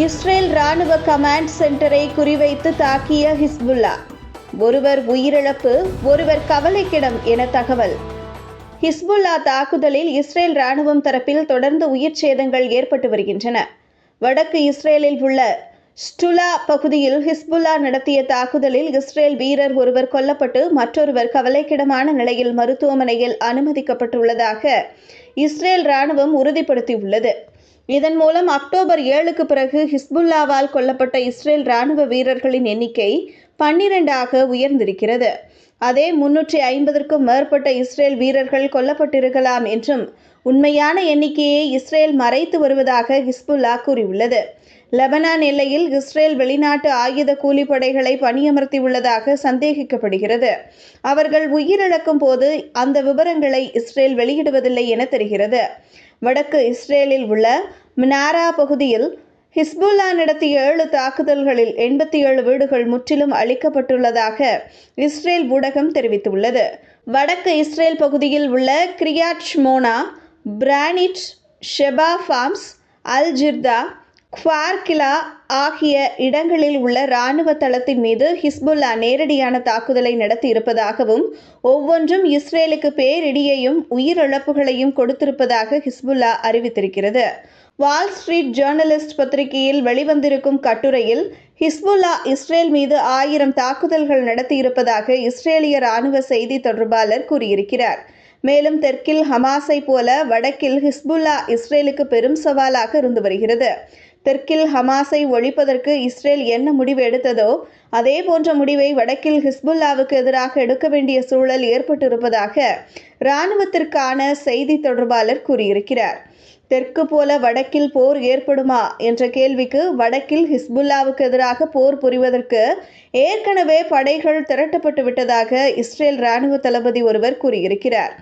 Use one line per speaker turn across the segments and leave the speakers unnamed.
Israel ராணுவ command சென்டரை குறிவைத்து தாக்கிய ஹிஸ்புல்லா. ஒருவர் உயிரிழப்பு ஒருவர் கவலைக்கிடம் என தகவல். ஹிஸ்புல்லா தாக்குதலில் இஸ்ரேல் ராணுவம் தரப்பில் தொடர்ந்து உயிர் சேதங்கள் ஏற்பட்டு வருகின்றன. வடக்கு இஸ்ரேலில் உள்ள ஸ்டுலா பகுதியில் ஹிஸ்புல்லா நடத்திய தாக்குதலில் இஸ்ரேல் வீரர் ஒருவர் கொல்லப்பட்டு மற்றொருவர் கவலைக்கிடமான நிலையில் மருத்துவமனையில் அனுமதிக்கப்பட்டுள்ளதாக இஸ்ரேல் ராணுவம் உறுதிப்படுத்தியுள்ளது. இதன் மூலம் அக்டோபர் ஏழுக்கு பிறகு ஹிஸ்புல்லாவால் கொல்லப்பட்ட இஸ்ரேல் ராணுவ வீரர்களின் எண்ணிக்கை பன்னிரண்டாக உயர்ந்திருக்கிறது. அதே முன்னூற்றி ஐம்பதற்கும் மேற்பட்ட இஸ்ரேல் வீரர்கள் கொல்லப்பட்டிருக்கலாம் என்றும் உண்மையான எண்ணிக்கையை இஸ்ரேல் மறைத்து வருவதாக ஹிஸ்புல்லா கூறியுள்ளது. லெபனான் எல்லையில் இஸ்ரேல் வெளிநாட்டு ஆயுத கூலிப்படைகளை பணியமர்த்தியுள்ளதாக சந்தேகிக்கப்படுகிறது. அவர்கள் உயிரிழக்கும் போது அந்த விவரங்களை இஸ்ரேல் வெளியிடுவதில்லை என தெரிகிறது. வடக்கு இஸ்ரேலில் உள்ள மினாரா பகுதியில் ஹிஸ்புல்லா நடத்திய ஏழு தாக்குதல்களில் எண்பத்தி ஏழு வீடுகள் முற்றிலும் அழிக்கப்பட்டுள்ளதாக இஸ்ரேல் ஊடகம் தெரிவித்துள்ளது. வடக்கு இஸ்ரேல் பகுதியில் உள்ள கிரியாட்ஷ்மோனா பிரானிட் ஷெபா ஃபார்ம்ஸ் அல் ஜிர்தா குவார்கிலா ஆகிய இடங்களில் உள்ள இராணுவ தளத்தின் மீது ஹிஸ்புல்லா நேரடியான தாக்குதலை நடத்தி இருப்பதாகவும் ஒவ்வொன்றும் இஸ்ரேலுக்கு பேரிடியையும் உயிரிழப்புகளையும் கொடுத்திருப்பதாக ஹிஸ்புல்லா அறிவித்திருக்கிறது. வால் ஸ்ட்ரீட் ஜேர்னலிஸ்ட் பத்திரிகையில் வெளிவந்திருக்கும் கட்டுரையில் ஹிஸ்புல்லா இஸ்ரேல் மீது ஆயிரம் தாக்குதல்கள் நடத்தியிருப்பதாக இஸ்ரேலிய இராணுவ செய்தி தொடர்பாளர் கூறியிருக்கிறார். மேலும் தெற்கில் ஹமாஸை போல வடக்கில் ஹிஸ்புல்லா இஸ்ரேலுக்கு பெரும் சவாலாக இருந்து வருகிறது. தெற்கில் ஹமாஸை ஒழிப்பதற்கு இஸ்ரேல் என்ன முடிவு எடுத்ததோ அதே போன்ற முடிவை வடக்கில் ஹிஸ்புல்லாவுக்கு எதிராக எடுக்க வேண்டிய சூழல் ஏற்பட்டிருப்பதாக இராணுவத்திற்கான செய்தி தொடர்பாளர் கூறியிருக்கிறார். தெற்கு போல வடக்கில் போர் ஏற்படுமா என்ற கேள்விக்கு வடக்கில் ஹிஸ்புல்லாவுக்கு எதிராக போர் புரிவதற்கு ஏற்கனவே படைகள் திரட்டப்பட்டு விட்டதாக இஸ்ரேல் ராணுவ தளபதி ஒருவர் கூறியிருக்கிறார்.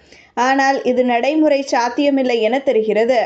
ஆனால் இது நடைமுறை சாத்தியமில்லை என தெரிகிறது.